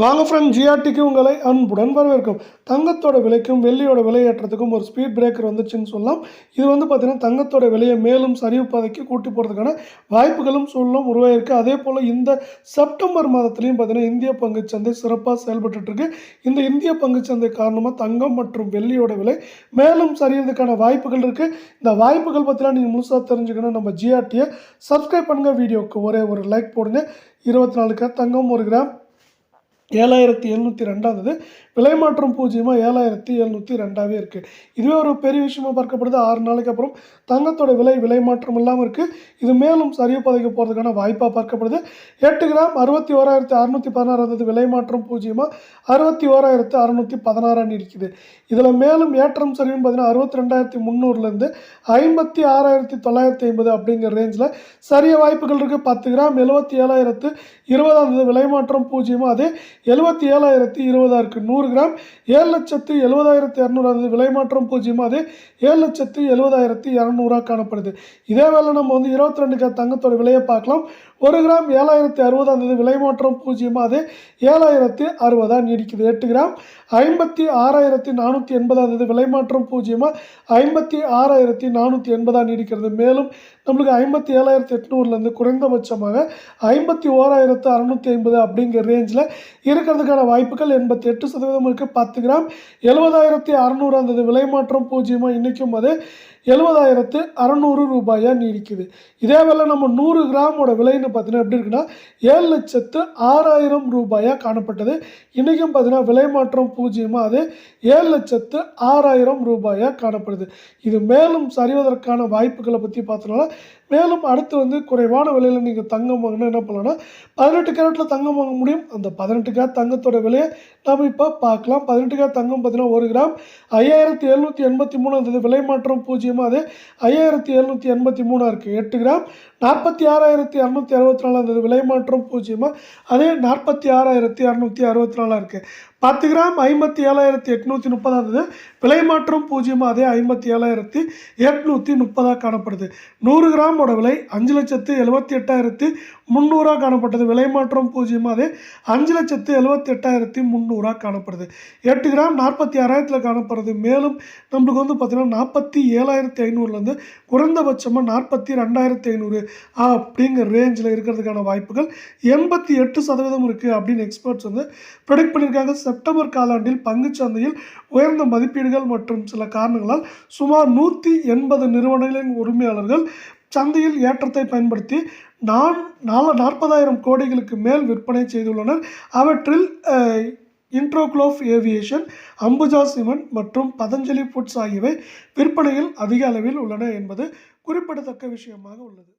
வாங்க ஃப்ரெண்ட் ஜிஆர்டிக்கு உங்களை அன்புடன் வரவேற்கும். தங்கத்தோட விலைக்கும் வெள்ளியோட விலையேற்றத்துக்கும் ஒரு ஸ்பீட் பிரேக்கர் வந்துச்சுன்னு சொல்லலாம். இது வந்து பார்த்திங்கன்னா தங்கத்தோட விலையை மேலும் சரிவு பாதைக்கு கூட்டி போகிறதுக்கான வாய்ப்புகளும் சூழலும் உருவாயிருக்கு அதே போல் இந்த செப்டம்பர் மாதத்துலையும் பார்த்திங்கன்னா இந்திய பங்குச்சந்தை சிறப்பாக செயல்பட்டுருக்கு இந்த இந்திய பங்குச்சந்தை காரணமாக தங்கம் மற்றும் வெள்ளியோட விலை மேலும் சரியறதுக்கான வாய்ப்புகள் இருக்குது இந்த வாய்ப்புகள் பற்றிலாம் நீங்கள் முழுசாக தெரிஞ்சுக்கணும். நம்ம ஜிஆர்டியை சப்ஸ்கிரைப் பண்ணுங்கள் வீடியோவுக்கு ஒரே ஒரு லைக் போடுங்க. இருபத்தி நாலு தங்கம் ஒரு கிராம். ஏழாயிரத்தி எழுநூற்றி ரெண்டாவது விலை மாற்றம் பூஜ்ஜியமாக ஏழாயிரத்தி எழுநூற்றி ரெண்டாவே இருக்குது இதுவே ஒரு பெரிய விஷயமாக பார்க்கப்படுது. ஆறு நாளைக்கு அப்புறம் தங்கத்தோட விலை விலை மாற்றம் இல்லாமல் இருக்குது இது மேலும் சரிவு பதைக்க போகிறதுக்கான வாய்ப்பாக பார்க்கப்படுது. எட்டு கிராம் அறுபத்தி ஓராயிரத்தி அறுநூற்றி பதினாறாவது விலை மாற்றம் பூஜ்ஜியமாக அறுபத்தி ஓராயிரத்து அறுநூற்றி பதினாறான்னு இருக்குது. இதில் மேலும் ஏற்றம் சரிவுன்னு பார்த்தீங்கன்னா அறுபத்தி ரெண்டாயிரத்தி முந்நூறுலேருந்து ஐம்பத்தி ஆறாயிரத்தி தொள்ளாயிரத்தி ஐம்பது அப்படிங்கிற ரேஞ்சில் சரிய வாய்ப்புகள் இருக்குது பத்து கிராம் எழுபத்தி ஏழாயிரத்து இருபதாம் தேதி விலை மாற்றம் பூஜ்ஜியமாக அதே எழுபத்தி ஏழாயிரத்தி இருபதாக இருக்குது நூறு நூறு கிராம் ஏழு லட்சத்து எழுபதாயிரத்து இரநூறு இரநூறாவது விலை மாற்றம் பூஜ்ஜியமாக அது ஏழு லட்சத்து எழுபதாயிரத்து இரநூறுவா காணப்படுது. இதே வேளை நம்ம வந்து இருபத்தி ரெண்டு கிராம் தங்கத்தோட விலையை பார்க்கலாம். ஒரு கிராம் ஏழாயிரத்தி அறுபதாம் தேதி விலை மாற்றம் பூஜ்ஜியமாக அது ஏழாயிரத்து அறுபதாக நீடிக்குது. எட்டு கிராம் ஐம்பத்தி ஆறாயிரத்தி நானூற்றி எண்பதாக இருந்தது விலை மாற்றம் பூஜ்ஜியமாக ஐம்பத்தி ஆறாயிரத்தி நானூற்றி எண்பதாக நீடிக்கிறது. மேலும் நம்மளுக்கு ஐம்பத்தி ஏழாயிரத்தி எட்நூறுலேருந்து குறைந்தபட்சமாக ஐம்பத்தி ஓராயிரத்து அறநூற்றி ஐம்பது அப்படிங்கிற ரேஞ்சில் இருக்கிறதுக்கான வாய்ப்புகள் எண்பத்தி எட்டு சதவீதம் இருக்குது பத்து கிராம். எழுபதாயிரத்தி அறநூறு அந்தது விலை மாற்றம் பூஜ்ஜியமாக இன்றைக்கும் அது எழுபதாயிரத்து அறநூறு ரூபாயாக நீடிக்குது. இதே வேலை நம்ம நூறு கிராமோட விலைன்னு பார்த்தீங்கன்னா எப்படி இருக்குன்னா ஏழு லட்சத்து ஆறாயிரம் ரூபாயாக காணப்பட்டது. இன்றைக்கும் பார்த்தீங்கன்னா விலை மாற்றம் பூஜ்ஜியமாக அது ஏழு லட்சத்து ஆறாயிரம் ரூபாயாக காணப்படுது. இது மேலும் சரிவதற்கான வாய்ப்புகளை பற்றி பார்த்தனால மேலும் அடுத்து வந்து குறைவான விலையில் நீங்கள் தங்கம் வாங்கினா என்ன பண்ணலாம்னா பதினெட்டு கேரட்டில் தங்கம் வாங்க முடியும். அந்த பதினெட்டு கேரட் தங்கத்தோட விலையை நம்ம இப்போ பார்க்கலாம். பதினெட்டு கிராம் தங்கம் பார்த்தீங்கன்னா ஒரு கிராம். ஐயாயிரத்தி எழுநூற்றி எண்பத்தி மூணு அந்த விலை மாற்றம் பூஜ்ஜியமாக அது ஐயாயிரத்தி எழுநூற்றி எண்பத்தி மூணாக இருக்குது எட்டு கிராம். நாற்பத்தி ஆறாயிரத்தி அறநூற்றி அறுபத்தி நாலு அந்த விலை மாற்றம் பூஜ்ஜியமாக அதே நாற்பத்தி ஆறாயிரத்தி அறநூற்றி அறுபத்தி நாலாக இருக்குது பத்து கிராம் ஐம்பத்தி ஏழாயிரத்தி எட்நூற்றி முப்பதாவது விலை மாற்றம் பூஜ்ஜியமாக அதே ஐம்பத்தி ஏழாயிரத்தி எட்நூற்றி முப்பதாக காணப்படுது. நூறு கிராமோட விலை அஞ்சு லட்சத்து எழுபத்தி எட்டாயிரத்தி முந்நூறாக காணப்பட்டது விலை மாற்றம் பூஜ்ஜியமாக அதே அஞ்சு லட்சத்து எழுபத்தி எட்டாயிரத்தி முந்நூறாக காணப்படுது. எட்டு கிராம் நாற்பத்தி ஆறாயிரத்தில் காணப்படுறது மேலும் நம்மளுக்கு வந்து பார்த்திங்கன்னா நாற்பத்தி ஏழாயிரத்தி ஐநூறுலேருந்து குறைந்தபட்சமாக நாற்பத்தி ரெண்டாயிரத்தி ஐநூறு அப்படிங்கிற ரேஞ்சில் இருக்கிறதுக்கான வாய்ப்புகள் எண்பத்தி எட்டு சதவீதம் இருக்குது அப்படின்னு எக்ஸ்பர்ட்ஸ் வந்து ப்ரெடிக்ட் பண்ணியிருக்காங்க. செப்டம்பர் காலாண்டில் பங்குச்சந்தையில் உயர்ந்த மதிப்பீடுகள் மற்றும் சில காரணங்களால் சுமார் நூற்றி எண்பது நிறுவனங்களின் உரிமையாளர்கள் சந்தையில் ஏற்றத்தை பயன்படுத்தி நான் நாலு நாற்பதாயிரம் கோடிகளுக்கு மேல் விற்பனை செய்துள்ளனர். அவற்றில் இன்ட்ரோக்ளோஃப் ஏவியேஷன் அம்புஜா சிமெண்ட் மற்றும் பதஞ்சலி ஃபுட்ஸ் ஆகியவை விற்பனையில் அதிக அளவில் உள்ளன என்பது குறிப்பிடத்தக்க விஷயமாக உள்ளது.